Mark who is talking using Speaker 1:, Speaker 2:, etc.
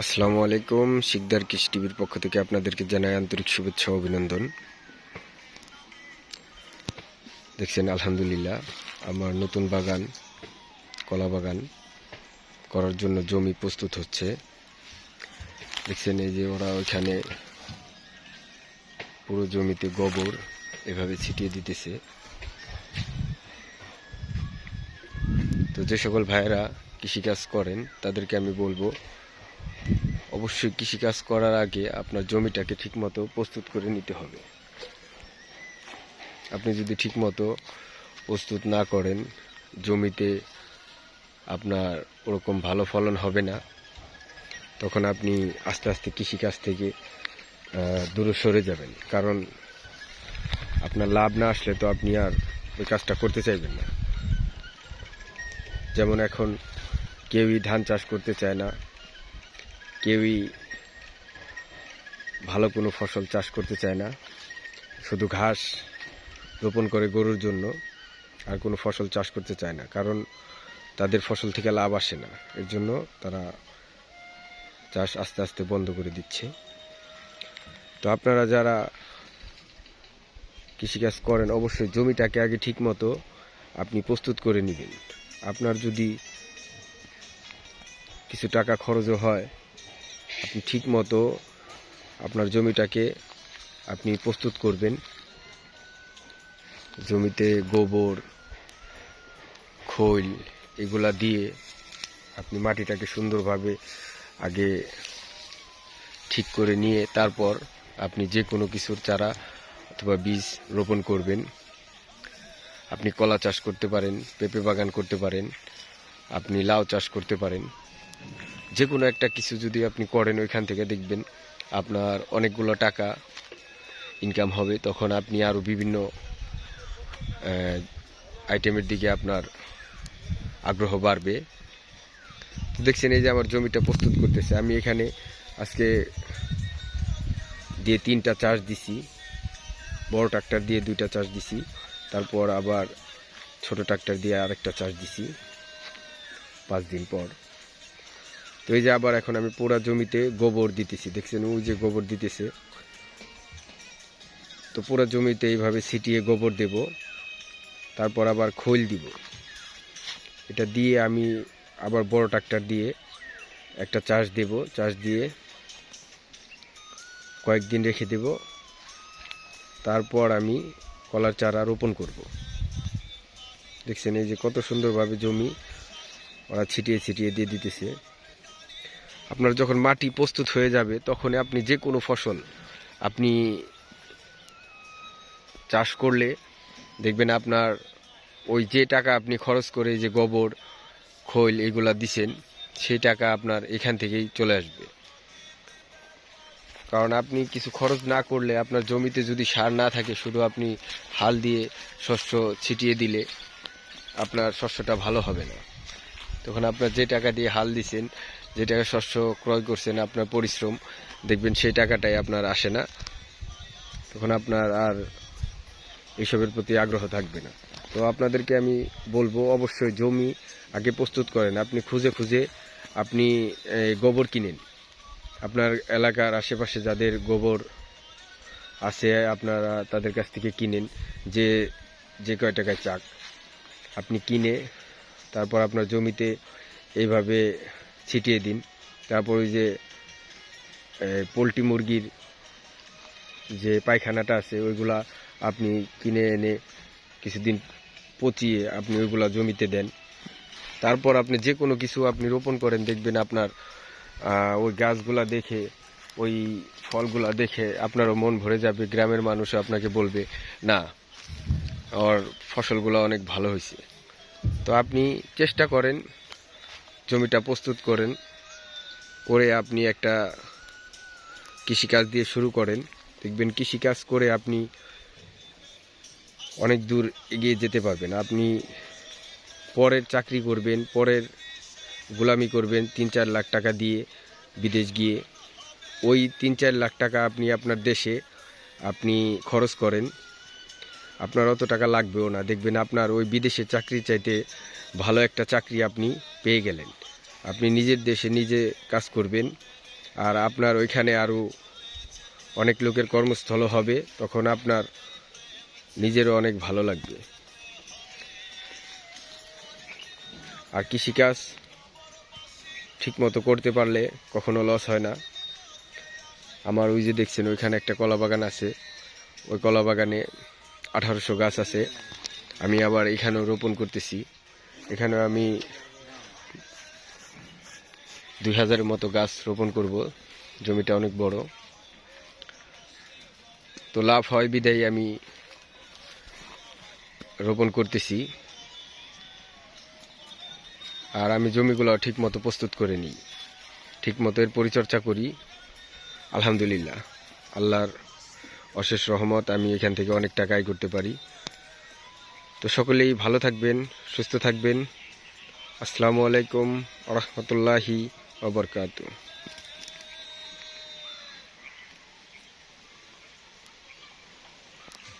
Speaker 1: আসসালামু আলাইকুম, শিকদার কৃষি টিভির পক্ষ থেকে আপনাদেরকে জানাই আন্তরিক শুভেচ্ছা অভিনন্দন। দেখছেন, আলহামদুলিল্লাহ, আমার নতুন বাগান, কলা বাগান করার জন্য জমি প্রস্তুত হচ্ছে। দেখছেন, এই যে ওরা ওইখানে পুরো জমিতে গোবর এভাবে ছিটিয়ে দিতেছে। তো যে সকল ভাইয়েরা কৃষিকাজ করেন, তাদেরকে আমি বলব অবশ্যই কৃষিকাজ করার আগে আপনার জমিটাকে ঠিকমতো প্রস্তুত করে নিতে হবে। আপনি যদি ঠিকমতো প্রস্তুত না করেন, জমিতে আপনার ওরকম ভালো ফলন হবে না, তখন আপনি আস্তে আস্তে কৃষিকাজ থেকে দূরে সরে যাবেন। কারণ আপনার লাভ না আসলে তো আপনি আর ওই কাজটা করতে চাইবেন না। যেমন এখন কেউই ধান চাষ করতে চায় না কেউই ভালো কোনো ফসল চাষ করতে চায় না। শুধু ঘাস রোপণ করে গরুর জন্য আর কোনো ফসল চাষ করতে চায় না, কারণ তাদের ফসল থেকে লাভ আসে না। এর জন্য তারা চাষ আস্তে আস্তে বন্ধ করে দিচ্ছে। তো আপনারা যারা কৃষিকাজ করেন, অবশ্যই জমিটাকে আগে ঠিক মতো আপনি প্রস্তুত করে নেবেন। আপনার যদি কিছু টাকা খরচও হয় আপনি ঠিক মতো আপনার জমিটাকে আপনি প্রস্তুত করবেন। জমিতে গোবর, খৈল এগুলা দিয়ে আপনি মাটিটাকে সুন্দরভাবে আগে ঠিক করে নিয়ে তারপর আপনি যে কোনো কিছুর চারা অথবা বীজ রোপণ করবেন। আপনি কলা চাষ করতে পারেন, পেঁপে বাগান করতে পারেন, আপনি লাউ চাষ করতে পারেন। যে কোনো একটা কিছু যদি আপনি করেন, ওইখান থেকে দেখবেন আপনার অনেকগুলো টাকা ইনকাম হবে। তখন আপনি আরও বিভিন্ন আইটেমের দিকে আপনার আগ্রহ বাড়বে। তো দেখছেন, এই যে আমার জমিটা প্রস্তুত করতেছে। আমি এখানে আজকে দিয়ে তিনটা চাষ দিছি। বড় ট্রাক্টর দিয়ে দুইটা চাষ দিছি। তারপর আবার ছোট ট্রাক্টর দিয়ে আরেকটা চাষ দিছি। পাঁচ দিন পর। তো এই যে আবার এখন আমি পুরা জমিতে গোবর দিতেছি। দেখছেন, ওই যে গোবর দিতেছে। তো পুরা জমিতে এইভাবে ছিটিয়ে গোবর দেব। তারপর আবার খৈল দিব। এটা দিয়ে আমি আবার বড় ট্রাক্টর দিয়ে একটা চাষ দেব। চাষ দিয়ে কয়েকদিন রেখে দেব। তারপর আমি কলার চারা রোপণ করব। দেখছেন, এই যে কত সুন্দরভাবে জমি ওরা ছিটিয়ে ছিটিয়ে দিয়ে দিতেছে। আপনার যখন মাটি প্রস্তুত হয়ে যাবে তখন আপনি যে কোনো ফসল আপনি চাষ করলে দেখবেন আপনার ওই যে টাকা আপনি খরচ করে যে গোবর, খৈল এগুলা দিছেন, সেই টাকা আপনার এখান থেকেই চলে আসবে। কারণ আপনি কিছু খরচ না করলে, আপনার জমিতে যদি সার না থাকে, শুধু আপনি হাল দিয়ে শস্য ছিটিয়ে দিলে আপনার শস্যটা ভালো হবে না। তখন আপনার যে টাকা দিয়ে হাল দিছেন যে টাকা শস্য ক্রয় করছেন, আপনার পরিশ্রম, দেখবেন সেই টাকাটাই আপনার আসে না। তখন আপনার আর এইসবের প্রতি আগ্রহ থাকবে না। তো আপনাদেরকে আমি বলব, অবশ্যই জমি আগে প্রস্তুত করেন। আপনি খুঁজে খুঁজে আপনি গোবর কিনেন। আপনার এলাকার আশেপাশে যাদের গোবর আছে, আপনারা তাদের কাছ থেকে কিনেন। যে যে কয় টাকায় চাক। আপনি কিনে তারপর আপনার জমিতে এইভাবে ছিটিয়ে দিন। তারপর ওই যে পোলট্রি মুরগির যে পায়খানাটা আছে, ওইগুলা আপনি কিনে এনে কিছুদিন পচিয়ে আপনি ওইগুলা জমিতে দেন। তারপর আপনি যে কোনো কিছু আপনি রোপণ করেন, দেখবেন আপনার ওই গাছগুলা দেখে, ওই ফলগুলা দেখে আপনারও মন ভরে যাবে, গ্রামের মানুষও আপনাকে বলবে, না ওর ফসলগুলো অনেক ভালো হয়েছে তো আপনি চেষ্টা করেন জমিটা প্রস্তুত করেন, করে আপনি একটা কৃষিকাজ দিয়ে শুরু করেন। দেখবেন কৃষিকাজ করে আপনি অনেক দূর এগিয়ে যেতে পারবেন। আপনি পরের চাকরি করবেন, পরের গোলামি করবেন তিন চার লাখ টাকা দিয়ে বিদেশ গিয়ে। ওই তিন চার লাখ টাকা আপনি আপনার দেশে আপনি খরচ করেন। আপনার অত টাকা লাগবেও না। দেখবেন আপনার ওই বিদেশে চাকরি চাইতে ভালো একটা চাকরি আপনি পেয়ে গেলেন। আপনি নিজের দেশে নিজে কাজ করবেন আর আপনার ওইখানে আরও অনেক লোকের কর্মস্থল হবে, তখন আপনার নিজেরও অনেক ভালো লাগবে। আর কৃষিকাজ ঠিকমতো করতে পারলে কখনো লস হয় না। আমার ওই যে দেখছেন, ওইখানে একটা কলা বাগান আছে। ওই কলা বাগানে আঠারোশো গাছ আছে। আমি আবার এখানেও রোপণ করতেছি। এখানে আমি দুই হাজারের মতো গাছ রোপণ করব। জমিটা অনেক বড়। তো লাভ হয় বিদায় আমি রোপণ করতেছি। আর আমি জমিগুলো ঠিক মতো প্রস্তুত করে নিই। ঠিক মতো এর পরিচর্যা করি। আলহামদুলিল্লাহ। আল্লাহর অশেষ রহমত, আমি এখান থেকে অনেক টাকা আয় করতে পারি। তো সকলেই ভালো থাকবেন, সুস্থ থাকবেন। আসসালামু আলাইকুম রহমতুল্লাহি ওবরকাতু